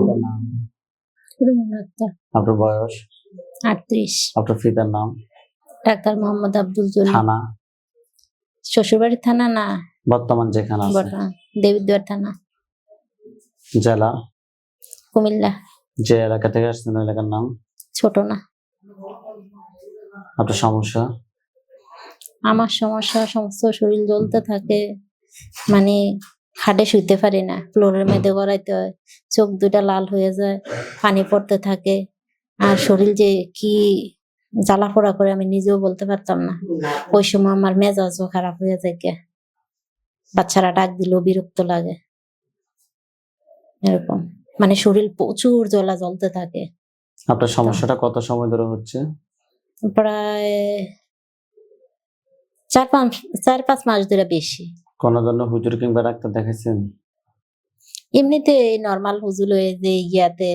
আপনার নাম আক্তার আপনার বয়স? আটত্রিশ। আপনার পিতার নাম? ডাক্তার মোহাম্মদ আব্দুল জলিল। থানা? শ্বশুরবাড়ি থানা না? বর্তমান যেখানে আছে? বর্তমান দেবিদ্বার থানা। জেলা? কুমিল্লা। যে এলাকা থেকে আসছেন ওই এলাকার নাম? ছোট না। আপনার সমস্যা? আমার সমস্যা সমস্ত শরীর জ্বলতে থাকে। মানে খাটে শুইতে পারি না। ফ্লোরের মধ্যে গড়াইতে হয়। চোখ দুটা লাল হয়ে যায় পানি পড়তে থাকে। আর শরীর যে কি জ্বালা পোড়া করে আমি নিজেও বলতে পারতাম না। ওই সময় আমার মেজাজও খারাপ হয়ে যায়। বাচ্চারা ডাক দিলেও বিরক্ত লাগে। এরকম। মানে শরীর প্রচুর জ্বলা জ্বলতে থাকে। আপনার সমস্যাটা কত সময় ধরে হচ্ছে? প্রায় চার পাঁচ চার পাঁচ মাস ধরে বেশি। কোন ধরনের হুজুর কিংবা ডাক্তার দেখাইছেন? এমনিতে নর্মাল হুজুর হয়ে যে ইয়াতে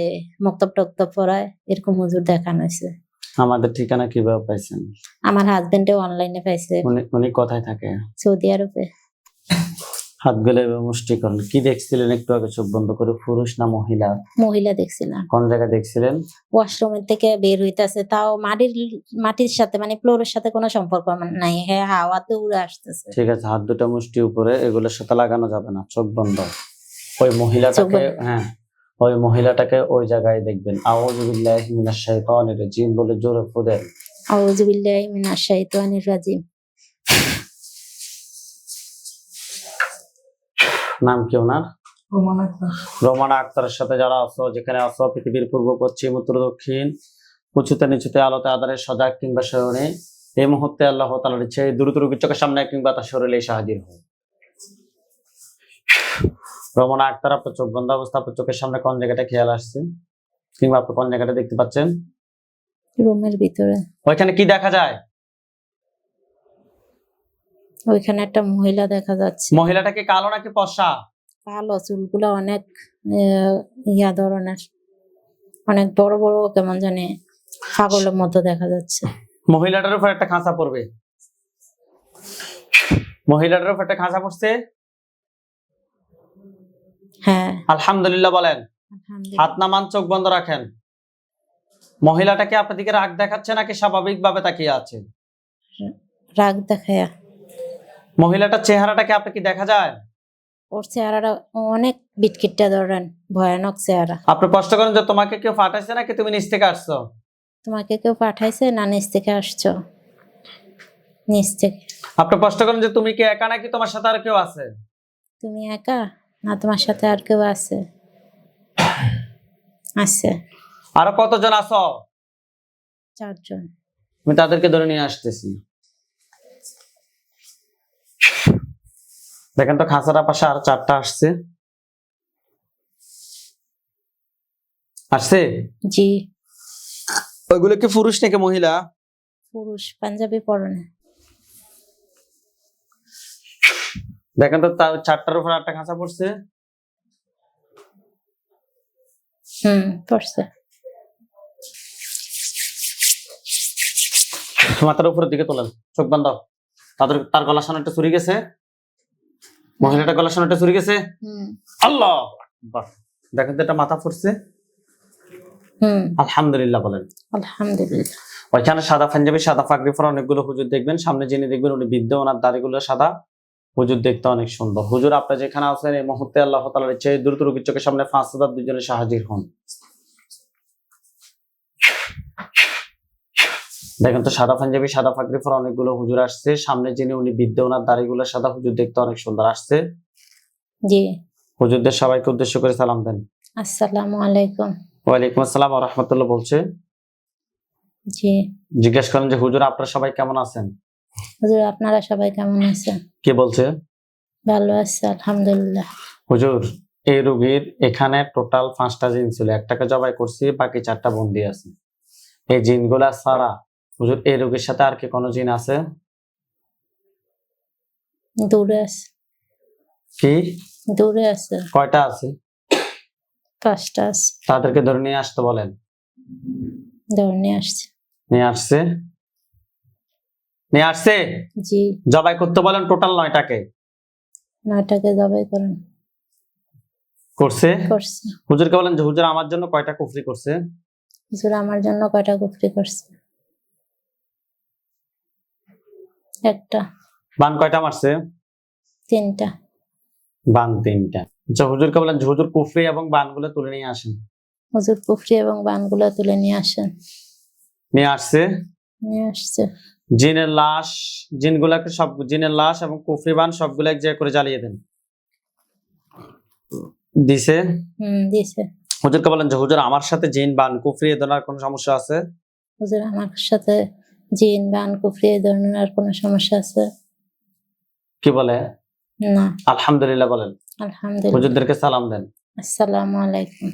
মক্তব টক্তব পড়ায় এরকম হুজুর দেখানো হয়েছে। আমাদের ঠিকানা কীভাবে পাইছেন? আমার হাজবেন্ডে অনলাইনে পাইছে। উনি উনি কোথায় থাকে? সৌদি আরবে। হাত গেলে মুষ্টি করেন কি দেখছিলেন? একটু আগে চোখ বন্ধ করে পুরুষ না মহিলা? মহিলা দেখছিলাম। কোন জায়গায় দেখছিলেন? ওয়াশরুমের থেকে বের হইতাছে। তাও মাটির মাটির সাথে মানে ফ্লোরের সাথে কোনো সম্পর্ক নাই। হ্যাঁ হাওয়াতে উড়ে আসতেছে। ঠিক আছে হাত দুটো মুষ্টি উপরে এগুলোর সাথে লাগানো যাবে না চোখ বন্ধ। ওই মহিলাটাকে হ্যাঁ ওই মহিলাটাকে ওই জায়গায় দেখবেন। আউযু বিল্লাহি মিনাশ শাইতানির রাজিম বলে জোরে ফুদেন। আউযু বিল্লাহি মিনাশ শাইতানির রাজিম। নাম কি ওনার? রোমানা আক্তারের সাথে যারা আছো যেখানে আছো পৃথিবীর পূর্ব পশ্চিম উত্তর দক্ষিণ উঁচুতে নিচুতে আলোতে আধারে সজাগ কিংবা শরণে এই মুহূর্তে আল্লাহ তালার ইচ্ছে দ্রুত রোগীর চোখের সামনে কিংবা তার শরীরে এসে হাজির হয় রমনা আক্তার আপনার চোখ বন্ধ অবস্থা আপনার চোখের সামনে কোন জায়গাটা খেয়াল আসছে? কিংবা আপনি কোন জায়গাটা দেখতে পাচ্ছেন? রুমের ভিতরে। ওইখানে কি দেখা যায়? ওইখানে একটা মহিলা দেখা যাচ্ছে। মহিলাটাকে কালো নাকি পশা কালো চুলগুলো অনেক ইয়া ধরনের। অনেক বড় বড় কেমন জানি পাগলের মতো দেখা যাচ্ছে। মহিলাটার উপর একটা খাঁচা পড়বে। মহিলাটার উপর একটা খাঁচা পড়ছে? হ্যাঁ। আলহামদুলিল্লাহ বলেন। হাত নামান চোখ বন্ধ রাখেন। মহিলাটাকে আপনার দিকে রাগ দেখাচ্ছে নাকি স্বাভাবিক ভাবে তাকিয়ে আছে? রাগ দেখায়া। মহিলাটার চেহারাটাকে আপনি কি দেখা যায়? ওর চেহারাটা অনেক বিটকিটটা ধরেন ভয়ানক চেহারা। আপনি প্রশ্ন করেন যে তোমাকে কেউ ফাটাইছে নাকি তুমি নিচ থেকে আসছো? তোমাকে কেউ পাঠাইছে না নিচ থেকে আসছো? নিচ থেকে। আপনি প্রশ্ন করেন যে তুমি কি একা নাকি তোমার সাথে আর কেউ আছে? তুমি একা? না তোমার সাথে আর কেউ আছে। আছে। আরও কতজন আছো? চারজন। আমি তাদেরকে ধরে নিয়ে আসতেছি। দেখেন তো খাঁচার পাশে আর চারটা আসছে। আসছে? জি। ওইগুলো কি পুরুষ নাকি মহিলা? পুরুষ পাঞ্জাবি পরনে। দেখেন তো চারটার উপর একটা খাঁচা পড়ছে। হুম পড়ছে। মাথার উপরের দিকে তোলেন চোখ বন্ধ। তাদের তার গলা সামনেটা চুরি গেছে। মহিলাটা গলা সামনেটা চুরি গেছে? আল্লাহ দেখেন তো এটা মাথা হুম। আলহামদুলিল্লাহ বলেন। আলহামদুলিল্লাহ। ওইখানে সাদা পাঞ্জাবি সাদা পাগড়ি পরা অনেকগুলো হুজুর দেখবেন। সামনে যিনি দেখবেন উনি বৃদ্ধ ওনার দাড়িগুলো সাদা। হুজুর দেখতে অনেক সুন্দর। হুজুর আপনি যেখানে আছেন এই মুহূর্তে আল্লাহ তালার ইচ্ছে দ্রুত রোগীর চোখের সামনে ফাঁস হাজার দুজনে সাহায্য হন। দেখেন তো সাদা পাঞ্জাবি সাদা পাগড়ি পরা অনেকগুলো হুজুর আসছে। সামনে যিনি উনি বৃদ্ধ ওনার দাড়িগুলো সাদা হুজুর দেখতে অনেক সুন্দর আসছে। জি। হুজুরদের সবাইকে উদ্দেশ্য করে সালাম দেন। আসসালামু আলাইকুম। ওয়ালাইকুম আসসালাম রহমতুল্লাহ বলছে। জি। জিজ্ঞেস করেন যে হুজুর আপনারা সবাই কেমন আছেন? হুজুর আপনারা সবাই কেমন আছেন? কে বলছে? ভালো আছে আলহামদুলিল্লাহ। হুজুর এই রোগীর এখানে টোটাল পাঁচটা জিন ছিল। একটাকে জবাই করছি বাকি চারটা বন্দি আছে। এই জিনগুলা ছাড়া হুজুর এই রোগের সাথে আর কি কোনো জিন আছে? দূরে আছে। কি? দূরে আছে। কয়টা আছে? পাঁচটা আছে। তাদেরকে ধরে নিয়ে আসতে বলেন। ধরে নিয়ে আসছে। নিয়ে আসছে? নিয়ে আসছে? জি। জবাই করতে বলেন টোটাল নয়টাকে। নয়টাকে জবাই করেন। করছে? করছে। হুজুরকে বলেন যে হুজুর আমার জন্য কয়টা কুফরি করছে? হুজুর আমার জন্য কয়টা কুফরি করছে? একটা। বান কয়টা মারছে? তিনটা। বান তিনটা। আচ্ছা হুজুরকে বলেন হুজুর কুফরি এবং বানগুলো তুলে নিয়ে আসেন। হুজুর কুফরি এবং বানগুলো তুলে নিয়ে আসেন। নিয়ে আসছে? নিয়ে আসছে। জিনের লাশ জিনগুলাকে সব জিনের লাশ এবং কুফরি বান সবগুলো এক জায়গায় করে জ্বালিয়ে দেন। দিছে? হম দিছে। হুজুরকে বলেন যে হুজুর আমার সাথে জিন বান কুফরি এ ধরনের কোনো সমস্যা আছে? হুজুর আমার সাথে জিন বান কুফরি এই ধরনের আর কোনো সমস্যা আছে? কি বলে? না। আলহামদুলিল্লাহ বলেন। আলহামদুলিল্লাহ। হুজুরদেরকে সালাম দেন। আসসালামু আলাইকুম।